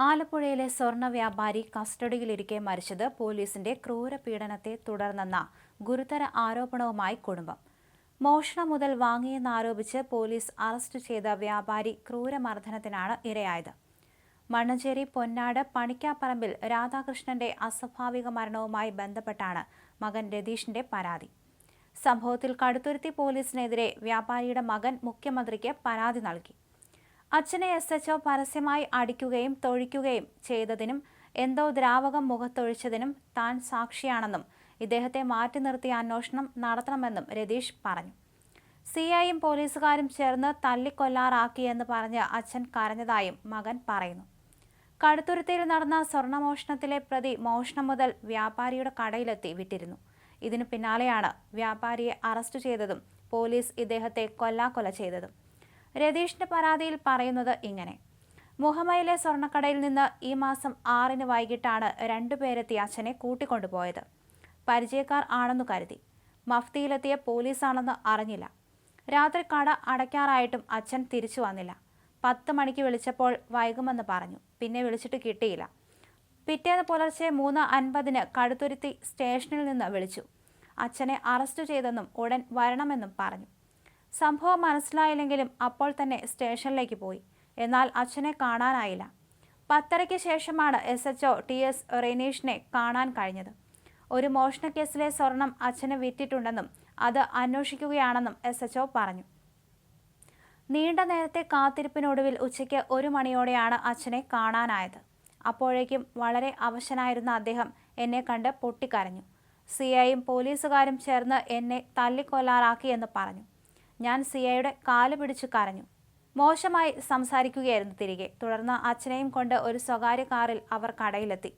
ആലപ്പുഴയിലെ സ്വർണ വ്യാപാരി കസ്റ്റഡിയിലിരിക്കെ മരിച്ചത് പോലീസിന്റെ ക്രൂരപീഡനത്തെ തുടർന്നെന്ന ഗുരുതര ആരോപണവുമായി കുടുംബം. മോഷണം മുതൽ വാങ്ങിയെന്നാരോപിച്ച് പോലീസ് അറസ്റ്റ് ചെയ്ത വ്യാപാരി ക്രൂരമർദ്ദനത്തിനാണ് ഇരയായത്. മണ്ണഞ്ചേരി പൊന്നാട് പണിക്കാപ്പറമ്പിൽ രാധാകൃഷ്ണന്റെ അസ്വാഭാവിക മരണവുമായി ബന്ധപ്പെട്ടാണ് മകൻ രതീഷിന്റെ പരാതി. സംഭവത്തിൽ കടുത്തുരുത്തി പോലീസിനെതിരെ വ്യാപാരിയുടെ മകൻ മുഖ്യമന്ത്രിക്ക് പരാതി നൽകി. അച്ഛനെ എസ് എച്ച് പരസ്യമായി അടിക്കുകയും തൊഴിക്കുകയും ചെയ്തതിനും എന്തോ ദ്രാവകം മുഖത്തൊഴിച്ചതിനും താൻ സാക്ഷിയാണെന്നും ഇദ്ദേഹത്തെ മാറ്റി നിർത്തി അന്വേഷണം നടത്തണമെന്നും രതീഷ് പറഞ്ഞു. സി ഐയും പോലീസുകാരും ചേർന്ന് തല്ലിക്കൊല്ലാറാക്കിയെന്ന് പറഞ്ഞ് അച്ഛൻ കരഞ്ഞതായും മകൻ പറയുന്നു. കടുത്തുരുത്തിയിൽ നടന്ന സ്വർണമോഷണത്തിലെ പ്രതി മോഷണം മുതൽ വ്യാപാരിയുടെ കടയിലെത്തി വിട്ടിരുന്നു. ഇതിനു പിന്നാലെയാണ് വ്യാപാരിയെ അറസ്റ്റ് ചെയ്തതും പോലീസ് ഇദ്ദേഹത്തെ കൊല്ലാക്കൊല ചെയ്തതും. രതീഷിന്റെ പരാതിയിൽ പറയുന്നത് ഇങ്ങനെ. മുഹമ്മയിലെ സ്വർണക്കടയിൽ നിന്ന് ഈ മാസം ആറിന് വൈകിട്ടാണ് രണ്ടുപേരെത്തി അച്ഛനെ കൂട്ടിക്കൊണ്ടുപോയത്. പരിചയക്കാർ ആണെന്നു കരുതി. മഫ്തിയിലെത്തിയ പോലീസാണെന്ന് അറിഞ്ഞില്ല. രാത്രി കട അടയ്ക്കാറായിട്ടും അച്ഛൻ തിരിച്ചു വന്നില്ല. പത്ത് മണിക്ക് വിളിച്ചപ്പോൾ വൈകുമെന്ന് പറഞ്ഞു. പിന്നെ വിളിച്ചിട്ട് കിട്ടിയില്ല. പിറ്റേന്ന് പുലർച്ചെ മൂന്ന് അൻപതിന് കടുത്തുരുത്തി സ്റ്റേഷനിൽ നിന്ന് വിളിച്ചു. അച്ഛനെ അറസ്റ്റ് ചെയ്തെന്നും ഉടൻ വരണമെന്നും പറഞ്ഞു. സംഭവം മനസ്സിലായില്ലെങ്കിലും അപ്പോൾ തന്നെ സ്റ്റേഷനിലേക്ക് പോയി. എന്നാൽ അച്ഛനെ കാണാനായില്ല. പത്തരയ്ക്ക് ശേഷമാണ് S H O T S റെനീഷിനെ കാണാൻ കഴിഞ്ഞത്. ഒരു മോഷണക്കേസിലെ സ്വർണം അച്ഛന് വിറ്റിട്ടുണ്ടെന്നും അത് അന്വേഷിക്കുകയാണെന്നും എസ് എച്ച് ഒ പറഞ്ഞു. നീണ്ട നേരത്തെ കാത്തിരിപ്പിനൊടുവിൽ ഉച്ചയ്ക്ക് ഒരു മണിയോടെയാണ് അച്ഛനെ കാണാനായത്. അപ്പോഴേക്കും വളരെ അവശനായിരുന്ന അദ്ദേഹം എന്നെ കണ്ട് പൊട്ടിക്കരഞ്ഞു. സി ഐയും പോലീസുകാരും ചേർന്ന് എന്നെ തല്ലിക്കൊല്ലാറാക്കിയെന്ന് പറഞ്ഞു. ഞാൻ സിയയുടെ കാൽ പിടിച്ചു കരഞ്ഞു. മോശമായി സംസാരിക്കുകയായിരുന്നു തിരികെ. തുടർന്ന് അച്ഛനെയും കൊണ്ട് ഒരു സ്വകാര്യ കാറിൽ അവർ കടയിലെത്തി.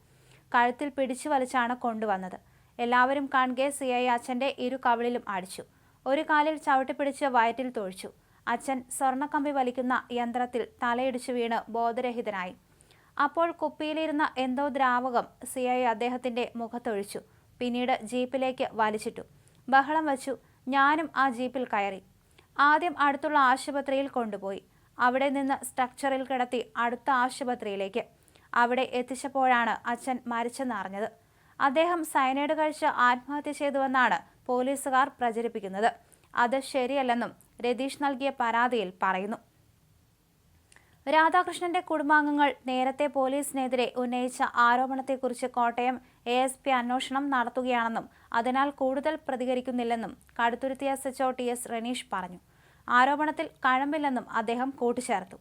കഴുത്തിൽ പിടിച്ചു വലിച്ചാണ് കൊണ്ടുവന്നത്. എല്ലാവരും കാണുകെ സിഐ അച്ഛന്റെ ഇരു കവിളിലും അടിച്ചു. ഒരു കാലിൽ ചവിട്ടിപ്പിടിച്ച് വയറ്റിൽ തൊഴിച്ചു. അച്ഛൻ സ്വർണക്കമ്പി വലിക്കുന്ന യന്ത്രത്തിൽ തലയിടിച്ചു വീണ് ബോധരഹിതനായി. അപ്പോൾ കുപ്പിയിലിരുന്ന എന്തോ ദ്രാവകം സിഐ അദ്ദേഹത്തിന്റെ മുഖത്തൊഴിച്ചു. പിന്നീട് ജീപ്പിലേക്ക് വലിച്ചിട്ടു. ബഹളം വച്ചു. ഞാനും ആ ജീപ്പിൽ കയറി. ആദ്യം അടുത്തുള്ള ആശുപത്രിയിൽ കൊണ്ടുപോയി. അവിടെ നിന്ന് സ്ട്രക്ചറിൽ കിടത്തി അടുത്ത ആശുപത്രിയിലേക്ക്. അവിടെ എത്തിച്ചപ്പോഴാണ് അച്ഛൻ മരിച്ചെന്നറിഞ്ഞത്. അദ്ദേഹം സയനൈഡ് കഴിച്ച് ആത്മഹത്യ ചെയ്തുവെന്നാണ് പോലീസുകാർ പ്രചരിപ്പിക്കുന്നത്. അത് ശരിയല്ലെന്നും രതീഷ് നൽകിയ പരാതിയിൽ പറയുന്നു. രാധാകൃഷ്ണന്റെ കുടുംബാംഗങ്ങൾ നേരത്തെ പോലീസിനെതിരെ ഉന്നയിച്ച ആരോപണത്തെക്കുറിച്ച് കോട്ടയം എ എസ് പി അന്വേഷണം നടത്തുകയാണെന്നും അതിനാൽ കൂടുതൽ പ്രതികരിക്കുന്നില്ലെന്നും Kaduthuruthy S H O T S Renish പറഞ്ഞു. ആരോപണത്തിൽ കഴമ്പില്ലെന്നും അദ്ദേഹം കൂട്ടിച്ചേർത്തു.